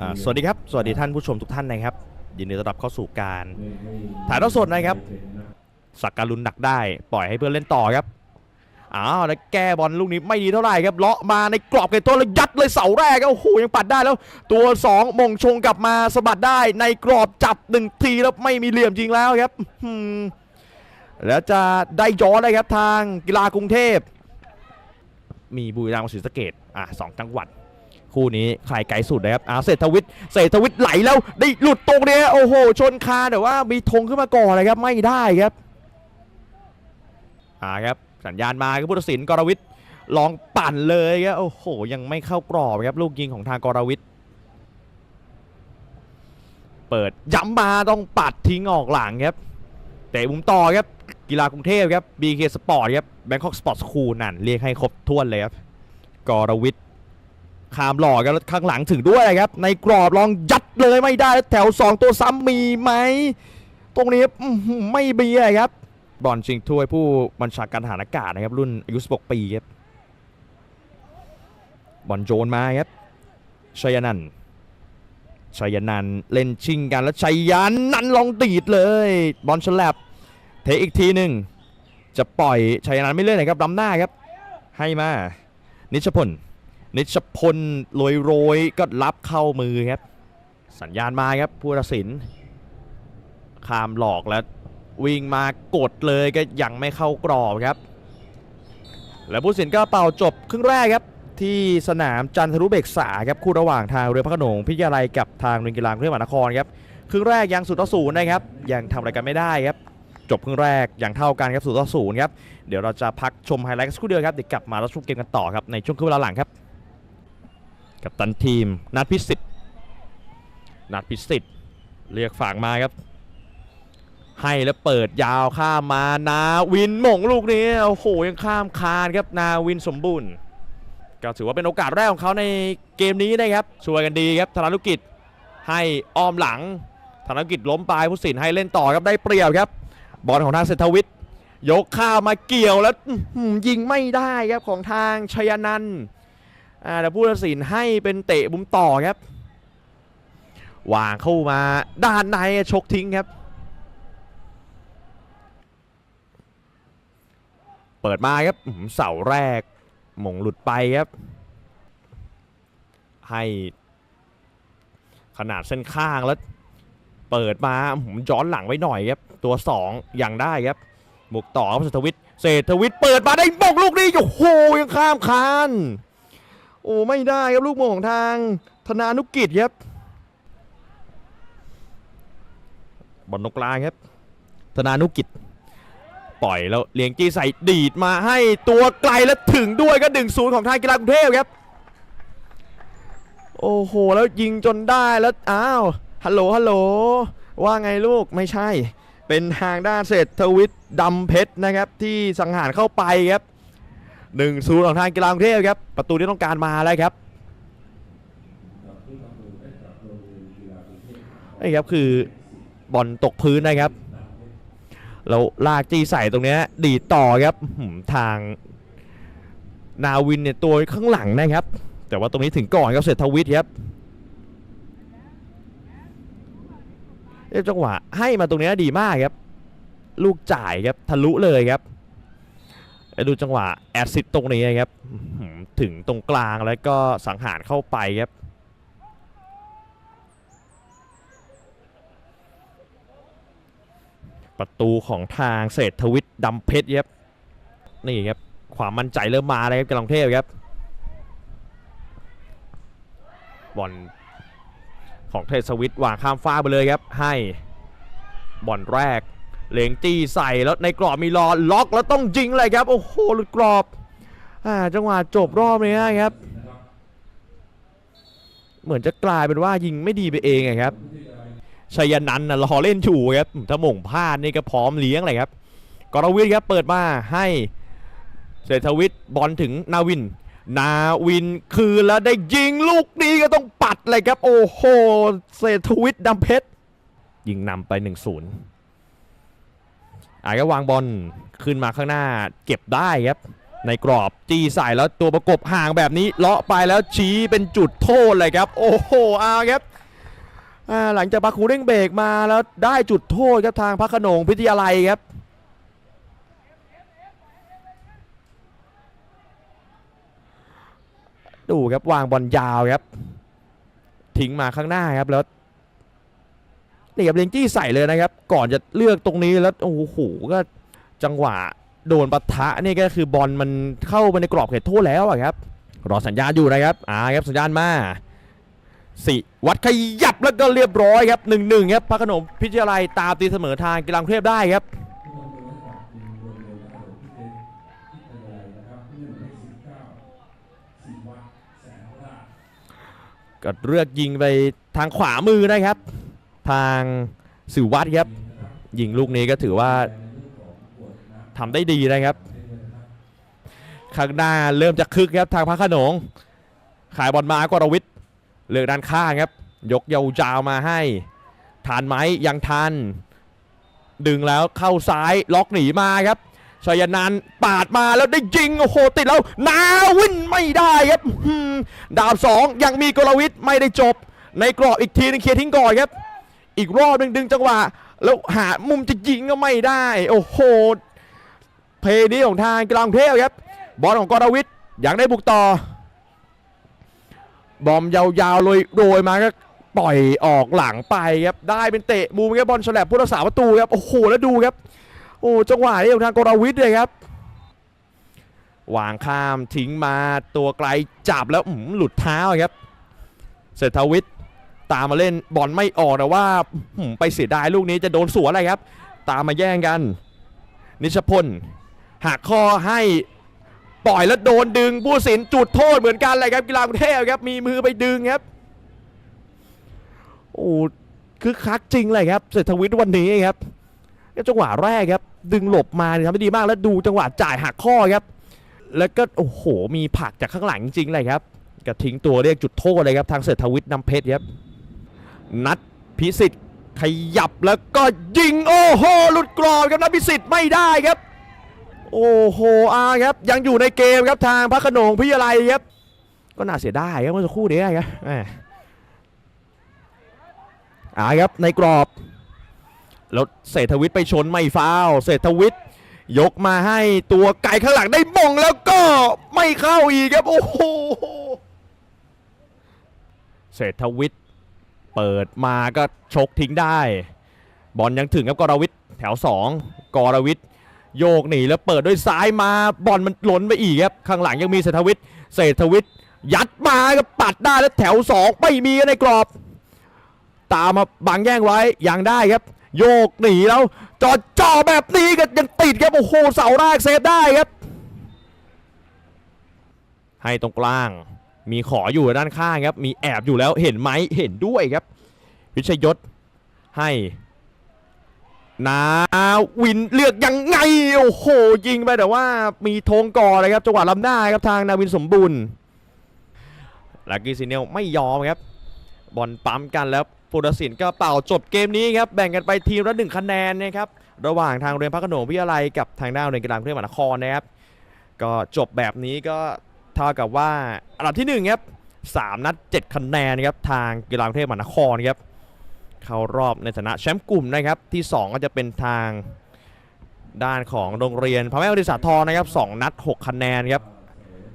อ่าสวัสดีครับ สวัสดีท่านผู้ชมทุกท่านนะครับ ยินดีต้อนรับเข้าสู่การถ่ายทอดสดนะครับ สักการุนหนักได้ปล่อยให้เพื่อนเล่นต่อครับอ้าวแล้วแก้บอลลูกนี้ไม่ดีเท่าไหร่ครับเลาะมาในกรอบเกตตัวแล้วยัดเลยเสาแรกครับโอ้โหยังปัดได้แล้ว ตัว2มงชงกลับมาสะบัดได้ในกรอบจับหนึ่งทีแล้วไม่มีเหลี่ยมจริงแล้วครับอืมแล้วจะได้ย้อนเลยครับทางกีฬากรุงเทพ มีบุรีรัมย์กับศรีสะเกดอะสองจังหวัด คู่นี้ใครไกลสุดนะครับอาเศรษฐวิทย์เศรษฐวิทย์ไหลแล้วได้หลุดตรงเนี้ยโอ้โห ชนคาแต่ว่ามีธงขึ้นมาก่อนเลยครับไม่ได้ครับอ่าครับสัญญาณมาครับพุทธศิลป์กรวิทย์ลองปั่นเลยครับโอ้โห ยังไม่เข้ากรอบครับลูกยิงของทางกรวิทย์เปิดย้ำมาต้องปัดทิ้งออกหลังครับเตะมุมต่อครับกีฬากรุงเทพครับ BK Sport ครับ Bangkok Sport School นั่นเรียกให้ครบถ้วนเลยครับกรวิทย์ ขามหล่อกันแล้วข้างหลังถึงด้วยครับ ในกรอบลองยัดเลยไม่ได้แถว 2 ตัวซ้ำมีไหม ตรงนี้ไม่มียครับ บอลชิงถ้วยผู้บัญชาการทหารอากาศนะครับ รุ่นอายุ16ปีครับ บอลโจนมาครับชัยนันชัยนันเล่นชิงกันแล้วชัยยันนันลองตีดเลย บอลฉลับเทอีกทีหนึ่งจะปล่อยชัยนันไม่เล่นนะครับล้ำหน้าครับ ให้มานิชพล นิชพลโรยโรยก็รับเข้ามือครับ สัญญาณมาครับผู้ตัดสินขามหลอกแล้ววิ่งมากดเลยก็ยังไม่เข้ากรอบครับ แล้วผู้ตัดสินก็เป่าจบครึ่งแรกครับ ที่สนามจันทรุเบกษาครับคู่ระหว่างทางเรือพระขนงพิทยาลัยกับทางโรงเรียนกีฬากรุงเทพมหานครครับครึ่งแรกยังศูนย์ต่อศูนย์นะครับยังทำอะไรกันไม่ได้ครับ จบครึ่งแรกอย่างเท่ากันครับศูนย์ต่อศูนย์ครับเดี๋ยวเราจะพักชมไฮไลท์สักครู่เดียวครับเดี๋ยวกลับมาแล้วชมเกมกันต่อครับในช่วงครึ่งเวลาหลังครับ กับตันทีมนัดพิสิทธิ์นัดพิสิทธิ์เรียกฝากมาครับ ให้แล้วเปิดยาวข้ามมานาวินหม่งลูกนี้โอ้โหยังข้ามคานครับนาวินสมบูรณ์ ก็ถือว่าเป็นโอกาสแรกของเขาในเกมนี้นะครับช่วยกันดีครับธนานุกิจให้อ้อมหลังธนานุกิจล้มไปผู้สินให้เล่นต่อครับได้เปรียบครับ บอลของทางเศรษฐวิทย์ยกข้ามมาเกี่ยวแล้วยิงไม่ได้ครับของทางชยนันท์ อ่าแต่ผู้ตัดสินให้เป็นเตะมุมต่อครับวางเข้ามาด้านในชกทิ้งครับ เปิดมาครับเสาแรกหมงหลุดไปครับ ให้ขนาดเส้นข้างแล้วเปิดมาอื้อหือย้อนหลังไว้หน่อยครับ ตัว2ยังได้ครับ บุกต่อครับเศรษฐวิทย์เศรษฐวิทย์เปิดมาได้บกลูกนี้โอ้โหยังข้ามคาน โอ้ไม่ได้ครับลูกโมงของทางธนานุกิจครับบอลนกลางครับ ธนานุกิจ ปล่อยแล้วเลียงจี้ใส่ดีดมาให้ตัวไกลแล้วถึงด้วยก็ดึงศูนย์ของทางกีฬากรุงเทพครับ โอ้โห แล้วยิงจนได้แล้วอ้าวฮัลโหลฮัลโหลว่าไงลูกไม่ใช่ เป็นทางด้านเศรษฐวิทย์ดำเพชรนะครับ ที่สังหารเข้าไปครับ หนึ่งศูนย์ของทางกีฬากรุงเทพครับ ประตูที่ต้องการมาแล้วครับนี่ครับคือบอลตกพื้นนะครับแล้วลากจีใส่ตรงนี้ดีต่อครับทางนาวินเนี่ยตัวข้างหลังนะครับ แต่ว่าตรงนี้ถึงก่อนครับเศรษฐวิทย์ครับเจังหวะให้มาตรงนี้ดีมากครับ ลูกจ่ายครับทะลุเลยครับ ดูจังหวะแอซิดตรงนี้ครับถึงตรงกลางแล้วก็สังหารเข้าไปครับประตูของทางเศรษฐวิทย์ดำเพชรครับนี่ครับความมั่นใจเริ่มมาเลยครับกำลังเทพครับบอลของเทศวิทย์วางข้ามฟ้าไปเลยครับให้บอลแรก เลงจี้ใส่แล้วในกรอบมีรอล็อกแล้วต้องยิงเลยครับ โอ้โหหลุดกรอบอ่าจังหวะจบรอบนี้ครับ เหมือนจะกลายเป็นว่ายิงไม่ดีไปเองอะครับชัยนันท์นะรอเล่นอยู่ครับถ้าหม่งพลาดนี่ก็พร้อมเลี้ยงเลยครับกรวิทย์ครับเปิดมาให้เศรษฐวิทย์บอลถึงนาวิน นาวินคืนแล้วได้ยิงลูกนี้ก็ต้องปัดเลยครับ โอ้โหเศรษฐวิทย์ดำเพชรยิงนำไป1-0 อ่าก็วางบอลขึ้นมาข้างหน้าเก็บได้ครับ ในกรอบจี้ใส่แล้วตัวประกบห่างแบบนี้เลาะไปแล้วชี้เป็นจุดโทษเลยครับ โอ้โหเอาครับหลังจากบาคูเร่งเบรกมาแล้วได้จุดโทษครับทางพระขนงพิทยาลัยครับดูครับวางบอลยาวครับ ทิ้งมาข้างหน้าครับแล้ว นี่ครับเลงจี้ใส่เลยนะครับ ก่อนจะเลือกตรงนี้แล้วโอ้โหก็จังหวะโดนปะทะนี่ก็คือบอลมันเข้าไปในกรอบเขตโทษแล้วอะครับ รอสัญญาณอยู่นะครับอ่าครับสัญญาณมาสิวัดขยับแล้วก็เรียบร้อยครับหนึ่งหนึ่งครับพระขนงพิทยาลัยตามตีเสมอทางกีฬากรุงเทพได้ครับก็เลือกยิงไปทางขวามือนะครับ ทางสิววัดครับยิงลูกนี้ก็ถือว่าทำได้ดีนะครับข้างหน้าเริ่มจะคึกครับทางพระขนง ขายบอลมากรวิทย์เลือกด้านข้างครับ ยกยาวๆมาให้ทานไหมยังทัน ดึงแล้วเข้าซ้ายล็อกหนีมาครับชยนันปาดมาแล้วได้ยิงโอ้โหติดแล้วนาวินไม่ได้ครับดาบสองยังมีกรวิทย์ไม่ได้จบ ในกรอบอีกทีนึงเคลียร์ทิ้งก่อนครับ อีกรอบหนึงดึงจังหวะ แล้วหามุมจะยิงก็ไม่ได้ โอ้โห เพย์นี้ของทางกลางเทพครับ บอลของกรวิทย์ยังได้บุกต่อ บอมยาวๆโรยโรยมาก็ปล่อยออกหลังไปครับ ได้เป็นเตะมุมครับบอลฉลับผู้รักษาประตูครับ โอ้โห แล้วดูครับ โอ้จังหวะนี้ของทางกรวิทย์เลยครับวางข้ามทิ้งมาตัวไกลจับแล้วอื้อหือหลุดเท้าครับ เศรษฐวิทย์ ตามมาเล่นบอลไม่ออกแต่ว่าไปเสียดายลูกนี้จะโดนสวนอะไรครับ ตามมาแย่งกัน นิชพลหักข้อให้ปล่อยแล้วโดนดึงผู้สินจุดโทษเหมือนกันเลยครับกีฬากรุงเทพครับมีมือไปดึงครับโอ้คือคักจริงเลยครับเศรษฐวิทย์วันนี้ครับจังหวะแรกครับ ดึงหลบมาเนี่ยทำได้ดีมากแล้วดูจังหวะจ่ายหักข้อครับ แล้วก็โอ้โหมีผลักจากข้างหลังจริงเลยครับก็ทิ้งตัวเรียกจุดโทษเลยครับทางเศรษฐวิทย์นำเพชรครับ นัดพิสิทธิ์ขยับแล้วก็ยิงโอ้โหหลุดกรอบครับนัดพิสิทธิ์ไม่ได้ครับ โอ้โหอาครับยังอยู่ในเกมครับทางพระขนงพิยาลัยครับ ก็น่าเสียดายครับเมื่อสักครู่นี้ครับอาครับในกรอบแล้วเศรษฐวิทย์ไปชนไม่ฟาวเศรษฐวิทย์ยกมาให้ตัวไก่ข้างหลังได้มงแล้วก็ไม่เข้าอีกครับ โอ้โหเศรษฐวิทย์ เปิดมาก็ชกทิ้งได้ บอลยังถึงครับกรวิทย์แถว 2 กรวิทย์โยกหนีแล้วเปิดด้วยซ้ายมาบอลมันหล่นไปอีกครับข้างหลังยังมีเศรษฐวิทย์เศรษฐวิทย์ยัดมาก็ปัดได้แล้วแถว 2 ไม่มีในกรอบ ตามมาบังแย่งไว้ยังได้ครับ โยกหนีแล้วจอดจ่อแบบนี้ก็ยังติดครับโอ้โหเสาแรกเซฟได้ครับ ให้ตรงกลาง มีขออยู่ด้านข้างครับ มีแอบอยู่แล้วเห็นไหมเห็นด้วยครับ วิชยศให้นาวินเลือกยังไง โอ้โห ยิงไปแต่ว่ามีธงก่อนเลยครับจังหวะล้ำหน้าครับทางนาวินสมบูรณ์ลักกี้ซีเนลไม่ยอมครับ บอลปั๊มกันแล้วผู้ตัดสินก็เป่าจบเกมนี้ครับ แบ่งกันไปทีมละหนึ่งคะแนนนะครับ ระหว่างทางโรงเรียนพระขนงวิทยาลัยกับทางด้านโรงเรียนกีฬากรุงเทพมหานครนะครับ ก็จบแบบนี้ก็ เท่ากับว่าอันดับที่หนึ่งครับสามนัดเจ็ดคะแนนครับทางกีฬากรุงเทพมหานครครับเข้ารอบในฐานะแชมป์กลุ่มนะครับที่ 2 ก็จะเป็นทางด้านของโรงเรียนพระแม่วริสาทรนะครับสองนัด 6 คะแนนครับ